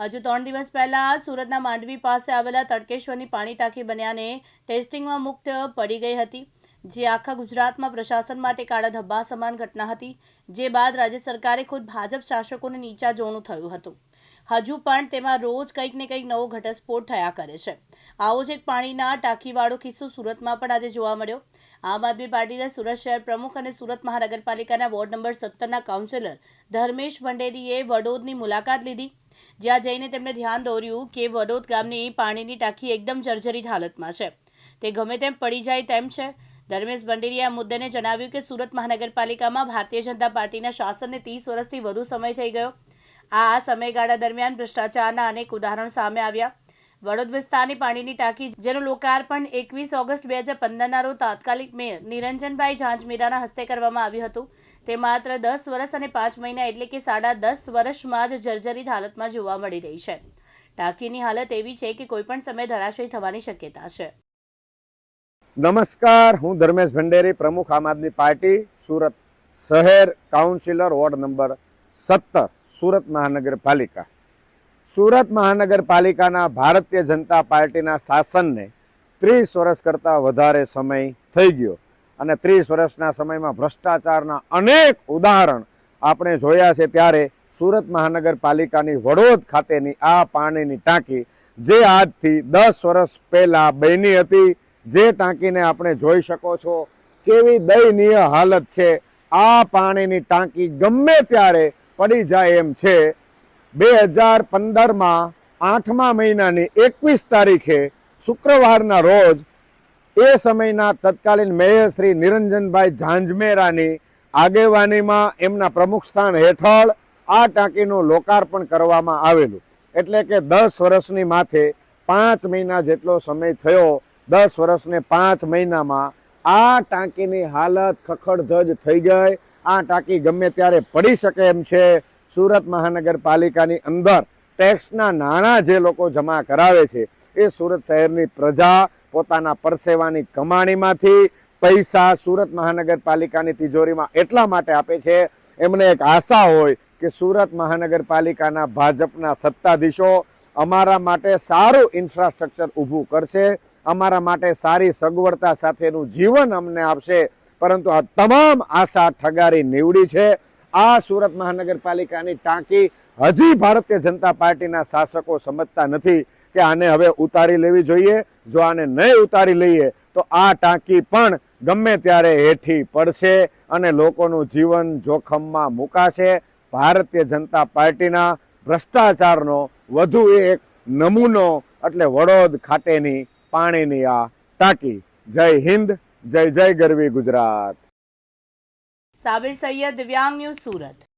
હજુ ત્રણ દિવસ પહેલા સુરતના માંડવી પાસે આવેલા તડકેશ્વરની પાણી ટાંકી બન્યાને ટેસ્ટિંગમાં મુક્ત પડી ગઈ હતી, જે આખા ગુજરાતમાં પ્રશાસન માટે કાળા ધબ્બા સમાન ઘટના હતી, જે બાદ રાજ્ય સરકારે ખુદ ભાજપ શાસકોને નીચા જોણું થયું હતું. હજુ પણ તેમાં રોજ કંઈક ને કંઈક નવો ઘટસ્ફોટ થયા કરે છે. આવો જ એક પાણીના ટાંકીવાળો કિસ્સો સુરતમાં પણ આજે જોવા મળ્યો. આમ આદમી પાર્ટીના સુરત શહેર પ્રમુખ અને સુરત મહાનગરપાલિકાના વોર્ડ નંબર સત્તરના કાઉન્સિલર ધર્મેશ ભંડેરીએ વડોદની મુલાકાત લીધી. જ્યાં જઈને તેમણે ધ્યાન દોર્યું કે વડોદ ગામની પાણીની ટાંકી એકદમ જર્જરિત હાલતમાં છે. તે ગમે તેમ પડી જાય તેમ છે. ધર્મેશ ભંડેરીએ આ મુદ્દાને જણાવ્યું કે સુરત મહાનગરપાલિકામાં ભારતીય જનતા પાર્ટીના શાસનને ત્રીસ વર્ષથી વધુ સમય થઈ ગયો. આ સમયગાળા દરમિયાન ભ્રષ્ટાચારના અનેક ઉદાહરણ સામે આવ્યા. વડોદ વિસ્તારની પાણીની ટાંકી, જેનું લોકાર્પણ એકવીસ ઓગસ્ટ બે હજાર પંદરના રોજ તાત્કાલિક મેયર નિરંજનભાઈ ઝાંઝમીરાના હસ્તે કરવામાં આવ્યું હતું. તે માત્ર દસ વર્ષ અને પાંચ મહિના એટલે કે સાડા દસ વર્ષમાં જ જર્જરિત હાલતમાં જોવા મળી રહી છે. ટાંકીની હાલત એવી છે કે કોઈપણ સમયે ધરાશયી થવાની શક્યતા છે. નમસ્કાર, હું ધર્મેશ ભંડેરી, પ્રમુખ આમ આદમી પાર્ટી, સુરત શહેર કાઉન્સિલર વોર્ડ નંબર સત્તર, સુરત મહાનગરપાલિકા. સુરત મહાનગરપાલિકાના ભારતીય જનતા પાર્ટીના શાસનને ત્રીસ વર્ષ કરતાં વધારે સમય થઈ ગયો. અને ત્રીસ વર્ષના સમયમાં ભ્રષ્ટાચારના અનેક ઉદાહરણ આપણે જોયા છે ત્યારે સુરત મહાનગરપાલિકાની વડોદ ખાતેની આ પાણીની ટાંકી જે આજથી દસ વર્ષ પહેલાં બની હતી, જે ટાંકીને આપણે જોઈ શકો છો કેવી દયનીય હાલત છે. આ પાણીની ટાંકી ગમે ત્યારે પડી જાય એમ છે. બે હજાર પંદરમાં આઠમા મહિનાની એકવીસ તારીખે શુક્રવારના રોજ એ સમયના તત્કાલીન મેયર શ્રી નિરંજનભાઈ ઝાંઝમેરાની આગેવાનીમાં એમના પ્રમુખ સ્થાન હેઠળ આ ટાંકીનું લોકાર્પણ કરવામાં આવેલું. એટલે કે દસ વર્ષની માથે પાંચ મહિના જેટલો સમય થયો, દસ વર્ષને પાંચ મહિનામાં આ ટાંકીની હાલત ખખડધજ થઈ ગઈ. આ ટાંકી ગમે ત્યારે પડી શકે એમ છે. સુરત મહાનગરપાલિકાની અંદર ટેક્સના નાણાં જે લોકો જમા કરાવે છે એ સુરત શહેરની પ્રજા પોતાના પરસેવાની કમાણીમાંથી પૈસા સુરત મહાનગરપાલિકાની તિજોરીમાં એટલા માટે આપે છે. એમને એક આશા હોય કે સુરત મહાનગરપાલિકાના ભાજપના સત્તાધીશો અમારા માટે સારું ઇન્ફ્રાસ્ટ્રક્ચર ઊભું કરશે, અમારા માટે સારી સગવડતા સાથેનું જીવન અમને આપશે. પરંતુ આ તમામ આશા ઠગારી નીવડી છે. આ સુરત મહાનગરપાલિકાની ટાંકી હજી ભારતીય જનતા પાર્ટીના શાસકો સમજતા નથી કે આને હવે ઉતારી લેવી જોઈએ. જો આને નહીં ઉતારી લઈએ તો આ ટાંકી પણ ગમે ત્યારે હેઠી પડશે અને લોકોનું જીવન જોખમમાં મુકાશે. ભારતીય જનતા પાર્ટીના ભ્રષ્ટાચારનો વધુ એક નમૂનો એટલે વડોદ ખાતેની પાણીની આ ટાંકી. જય હિન્દ, જય જય ગરવી ગુજરાત. સાબિર સૈયદ, દિવ્યાંગ ન્યૂઝ સુરત.